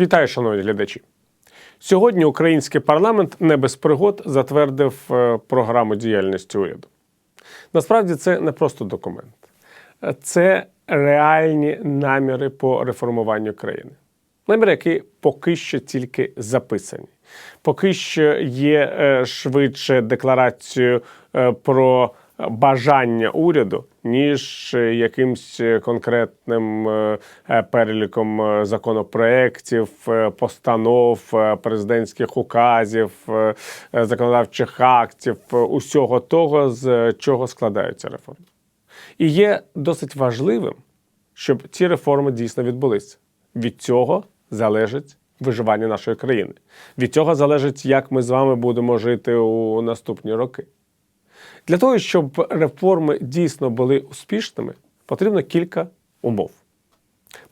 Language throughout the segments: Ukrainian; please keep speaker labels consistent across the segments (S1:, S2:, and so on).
S1: Вітаю, шановні глядачі. Сьогодні український парламент не без пригод затвердив е, програму діяльності уряду. Насправді це не просто документ, це реальні наміри по реформуванню країни. Наміри, які поки що тільки записані. Поки що є е, швидше декларацією е, про бажання уряду, ніж е, якимсь е, конкретним е, переліком законопроєктів, постанов, президентських указів, законодавчих актів, усього того, з чого складаються реформи. І є досить важливим, щоб ці реформи дійсно відбулися. Від цього залежить виживання нашої країни. Від цього залежить, як ми з вами будемо жити у наступні роки. Для того, щоб реформи дійсно були успішними, потрібно кілька умов.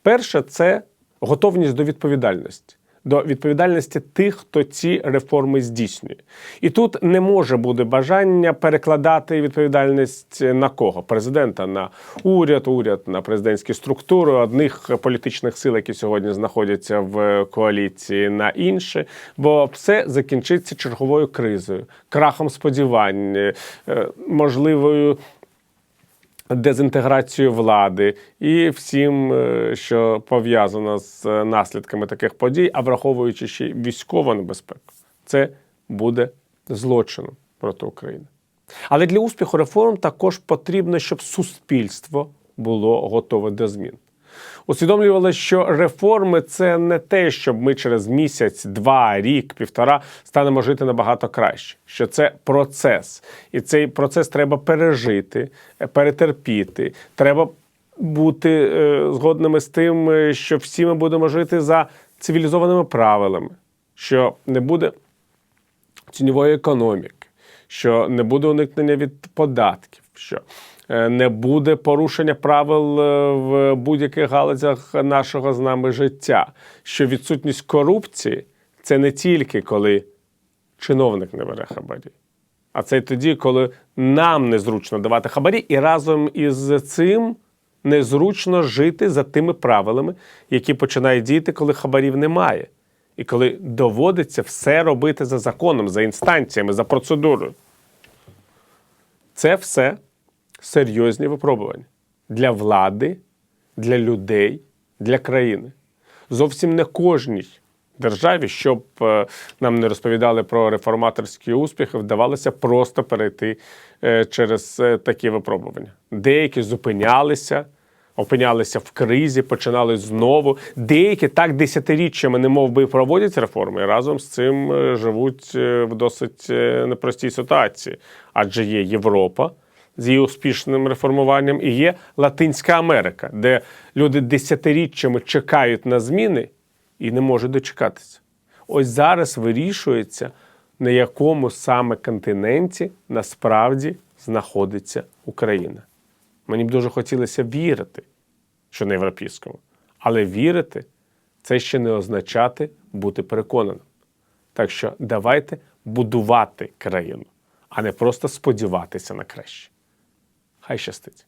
S1: Перше це готовність до відповідальності, до відповідальності тих, хто ці реформи здійснює. І тут не може бути бажання перекладати відповідальність на кого? Президента на уряд, уряд на президентські структури, одних політичних сил, які сьогодні знаходяться в коаліції, на інші, бо все закінчиться черговою кризою, крахом сподівань, е, можливою дезінтеграцію влади і всім, е, що пов'язано з е, наслідками таких подій, а враховуючи ще військову небезпеку, це буде злочином проти України. Але для успіху реформ також потрібно, щоб суспільство було готове до змін. Усвідомлювали, що реформи це не те, щоб ми через місяць, два, рік, півтора станемо жити набагато краще. Що це процес, і цей процес треба пережити, е, перетерпіти. Треба бути е, згодними з тим, е, що всі ми будемо жити за цивілізованими правилами, що не буде тіньової економіки, що не буде уникнення від податків, що не буде порушення правил е, в будь-яких галузях нашого з нами життя, що відсутність корупції це не тільки коли чиновник не бере хабарі. А це тоді, коли нам незручно давати хабарі, і разом із цим незручно жити за тими правилами, які починають діяти, коли хабарів немає. І коли доводиться все робити за законом, за інстанціями, за процедурою. Це все серйозні випробування для влади, для людей, для країни. Зовсім не кожній державі, щоб е, нам не розповідали про реформаторські успіхи, вдавалося просто перейти е, через е, такі випробування. Деякі зупинялися, опинялися в кризі, починали знову. Деякі так десятиріччями не мов би проводять реформи, і разом з цим живуть в досить непростій ситуації. Адже є Європа з її успішним реформуванням, і є Латинська Америка, де люди десятиріччями чекають на зміни і не можуть дочекатися. Ось зараз вирішується, на якому саме континенті насправді знаходиться Україна. Мені б дуже хотілося вірити, що на європейському. Але вірити це ще не означати бути переконаним. Так що давайте будувати країну, а не просто сподіватися на краще. Хай щастить.